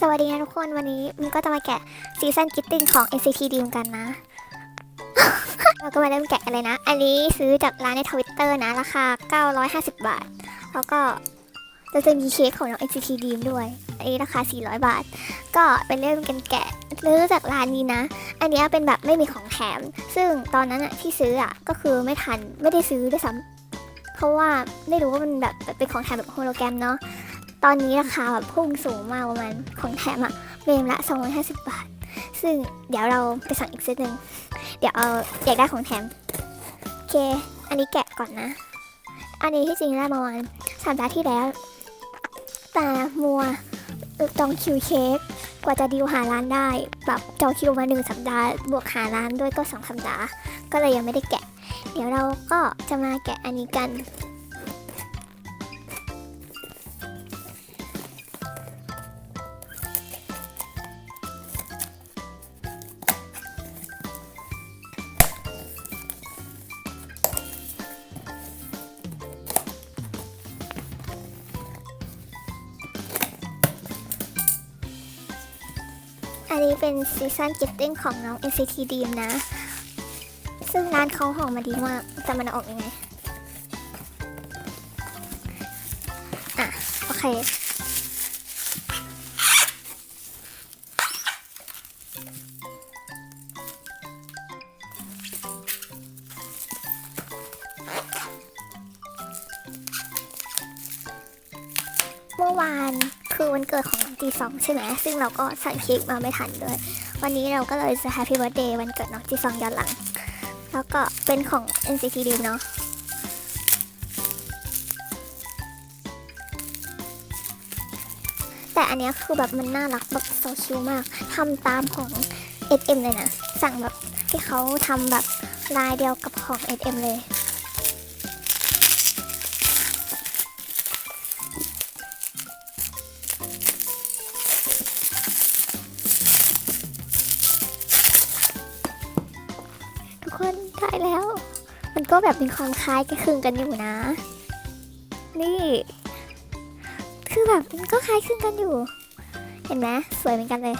สวัสดีนะทุกคนวันนี้มินก็จะมาแกะซีซันกิตติ้งของ NCT Dream กันนะ เราก็มาเริ่มแกะกันเลยนะ อันนี้ซื้อจากร้านในทวิตเตอร์นะ ราคา 950 บาท แล้วก็เราจะมีเค้กของน้อง NCT Dream ด้วย อันนี้ราคา 400 บาท ก็ไปเริ่มกันแกะซื้อจากร้านนี้นะ อันนี้เป็นแบบไม่มีของแถม ซึ่งตอนนั้นอะที่ซื้ออะก็คือไม่ทันไม่ได้ซื้อด้วยซ้ำเพราะว่าไม่รู้ว่ามันแบบเป็นของแถมแบบโฮโลแกรมเนาะ ตอนนี้ราคาแบบพุ่งสูงมากประมาณของแถมอะเมมละ250 บาท ซึ่งเดี๋ยวเราไปสั่งอีกเซตหนึ่งเดี๋ยวเอาอยากได้ของแถม โอเค อันนี้แกะก่อนนะ อันนี้ที่จริงได้มาวันสัปดาห์ที่แล้ว แต่มัวจองคิวเค้กกว่าจะดีลหาร้านได้ แบบจองคิวมาหนึ่งสัปดาห์ บวกหาร้านด้วยก็สองสัปดาห์ ก็เลยยังไม่ได้แกะ เดี๋ยวเราก็จะมาแกะอันนี้กัน นนี้เป็นซีซันกิฟติ้งของน้อง NCT Dream นะ ซึ่งร้านเขาห่อมาดีมาก แต่มันเอาออกยังไง อะ โอเค เมื่อวาน คือวันเกิดของน้องจีซองใช่ไหมซึ่งเราก็สั่งเค้กมาไม่ทันด้วย วันนี้เราก็เลยจะ Happy Birthday วันเกิดน้องจีซองย้อนหลัง แล้วก็เป็นของ NCT Dream เนาะแต่อันเนี้ยคือแบบมันน่ารักแบบโซคิวมากทำตามของ SM เลยนะ สั่งแบบที่เขาทำแบบลายเดียวกับของ SM เลย ทุกคนได้แล้ว มันก็แบบมีความคล้ายกันคลึงกันอยู่นะ นี่ คือแบบมันก็คล้ายคลึงกันอยู่ เห็นไหมสวยเหมือนกันเลย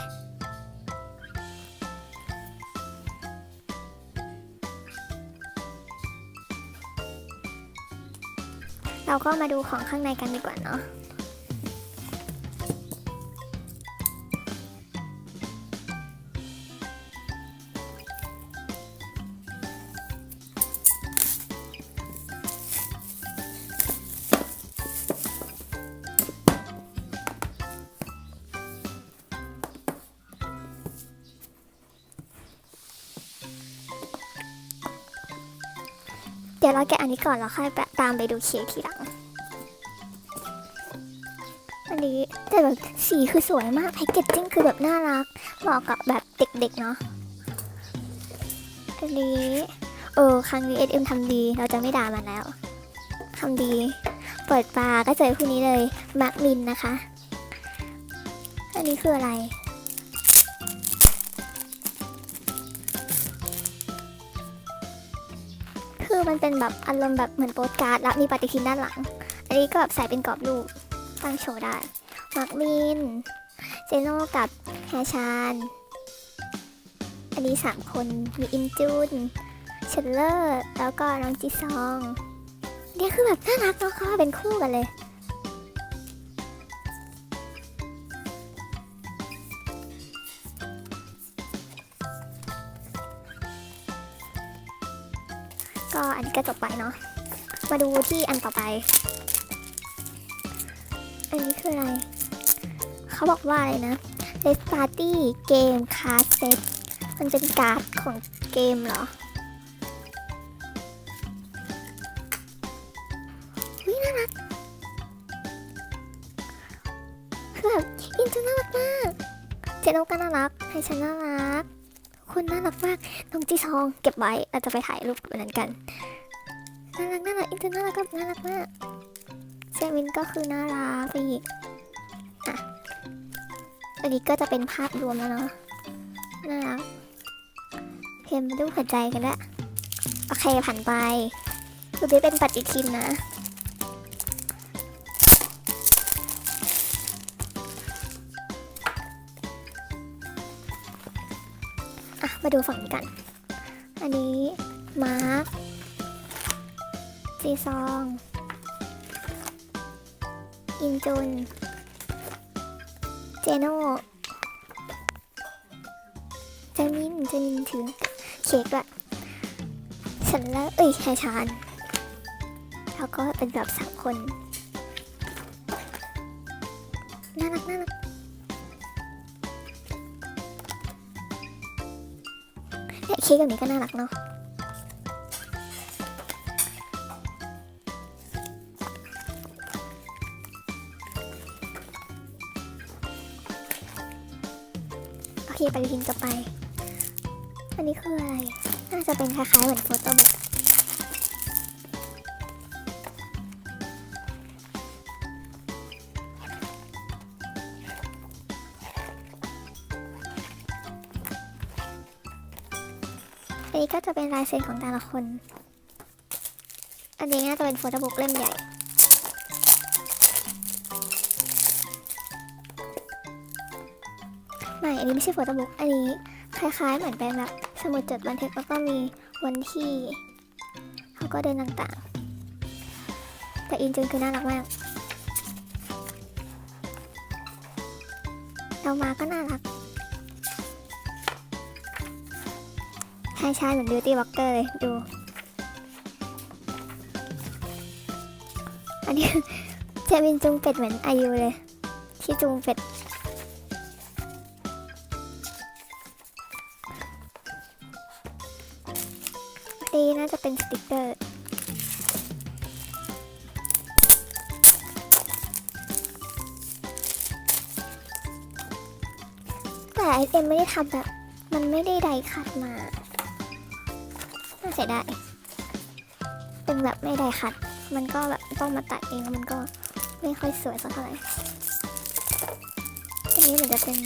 เราก็มาดูของข้างในกันดีกว่าเนาะ แกะอันนี้ก่อนแล้วค่อยไปตามไปดูเค้กทีหลัง อันนี้แต่แบบสีคือสวยมากแพคเกจจิ้งคือแบบน่ารัก เหมาะกับแบบเด็กๆเนาะ อันนี้เออครั้งนี้ SM ทำดีเราจะไม่ด่ามันแล้วทำดี เปิดปลาก็เจอคู่นี้เลยมาร์คมินนะคะ อันนี้คืออะไร มันเป็นแบบอารมณ์แบบเหมือนโปสการ์ดแล้วมีปฏิทินด้านหลัง อันนี้ก็แบบใส่เป็นกรอบรูปตั้งโชว์ได้มาร์คมินเจโน่กับแฮชานอันนี้ 3 คนมีอินจูนเชลเลอร์ แล้วก็น้องจีซองเนี่ยคือแบบน่ารักเนาะเขาเป็นคู่กันเลย ก็อันนี้ก็จบไปเนาะ มาดูที่อันต่อไป อันนี้คืออะไร เขาบอกว่าอะไรนะ Let's Party Game Card Set มันเป็นการ์ดของเกมเหรอวิน่ารักคือแบบอินจูน่ารักมาก เจโนก็น่ารักไฮชันน่ารัก คนน่ารักมากน้องจีซองเก็บไว้เราจะไปถ่ายรูปวันนั้นกันน่ารักน่ารักอินเตอร์น่ารักน่ารักมากเซมินก็คือน่ารักไปอีกอะอันนี้ก็จะเป็นภาพรวมแล้วเนาะน่ารักเพมมาดูหัวใจกันล้วโอเคผ่านไปคือได้เป็นปฏิทินนะ มาดูฝั่งนี้กัน อันนี้มาร์คจีซอง อินจุน เจโน่เจมินเจมินถือเค้กด้วยฉันแล้วเอ้ยแฮชานแล้วก็เป็นแบบสามคน น่ารักน่ารัก เนี่ยเค้กแบบนี้ก็น่ารักเนาะโอเคไปลิงก์ต่อไป อันนี้คืออะไร น่าจะเป็นคล้ายๆเหมือนโฟโต้บุ๊ก นี้ก็จะเป็นลายเซ็นของแต่ละคน อันนี้น่าจะเป็นโฟโต้บุ๊กเล่มใหญ่ ไม่ อันนี้ไม่ใช่โฟโต้บุ๊ก อันนี้คล้ายๆเหมือนเป็นแบบสมุดจดบันทึกแล้วก็มีวันที่เขาก็เดินต่างๆ แต่อินจุนคือน่ารักมากเรามาก็น่ารัก ชายชายเหมือนบิวตี้บล็อกเกอร์เลยดู อันนี้จะเจมินจุงเป็ดเหมือนอายุเลย ที่จุงเป็ดดีน่าจะเป็นสติกเกอร์แต่ไอเอ็มไม่ได้ทำแบบ มันไม่ได้ไดคัดมา เสียดายเป็นแบบไม่ได้คัด มันก็แบบต้องมาตัดเองมันก็ไม่ค่อยสวยสักเท่าไหร่อันนี้เหมือนจะเป็น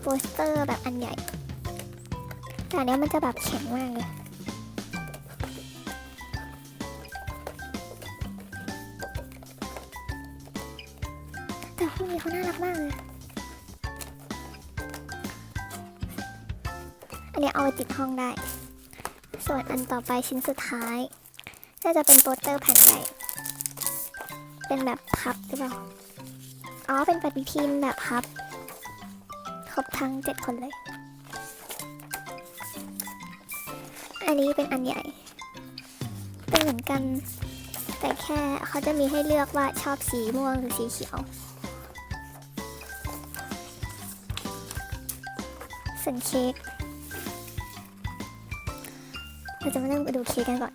โปสเตอร์แบบอันใหญ่ แต่อันเนี้ยมันจะแบบแข็งมากเลยแต่พวกนี้เขาน่ารักมากเลย อันนี้เอาไปติดห้องได้ ส่วนอันต่อไปชิ้นสุดท้าย น่าจะเป็นโปสเตอร์แผ่นใหญ่เป็นแบบพับหรือเปล่า อ๋อ เป็นปฏิทินแบบพับ ครบทั้งเจ็ดคนเลย อันนี้เป็นอันใหญ่ เป็นเหมือนกัน แต่แค่เขาจะมีให้เลือกว่าชอบสีม่วงหรือสีเขียว ส่วนเค้ก เราจะมาเริ่มไปดูเค้กกันก่อน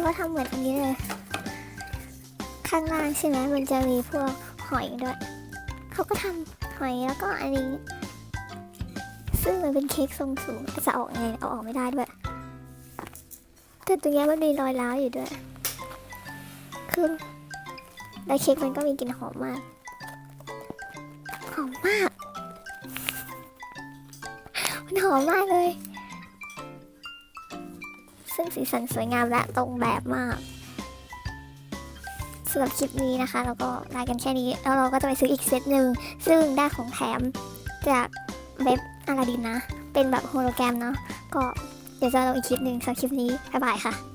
คือเขาทำเหมือนอันนี้เลย ข้างล่างใช่ไหมมันจะมีพวกหอยด้วย เขาก็ทำหอยแล้วก็อันนี้ ซึ่งมันเป็นเค้กทรงสูงจะออกไงเอาออกไม่ได้ด้วยแต่ตรงนี้มันมีรอยร้าวอยู่ด้วย คือแล้วเค้กมันก็มีกลิ่นหอมมาก หอมมาก มันหอมมากเลย ซึ่งสีสันสวยงามและตรงแบบมากสำหรับคลิปนี้นะคะ เราก็ลากันแค่นี้ แล้วเราก็จะไปซื้ออีกเซตหนึ่งซึ่งได้ของแถมจากเว็บอาลาดินนะ เป็นแบบโฮโลแกรมเนาะก็เดี๋ยวจะลงอีกคลิปหนึ่งสำหรับคลิปนี้ บ๊ายบายค่ะ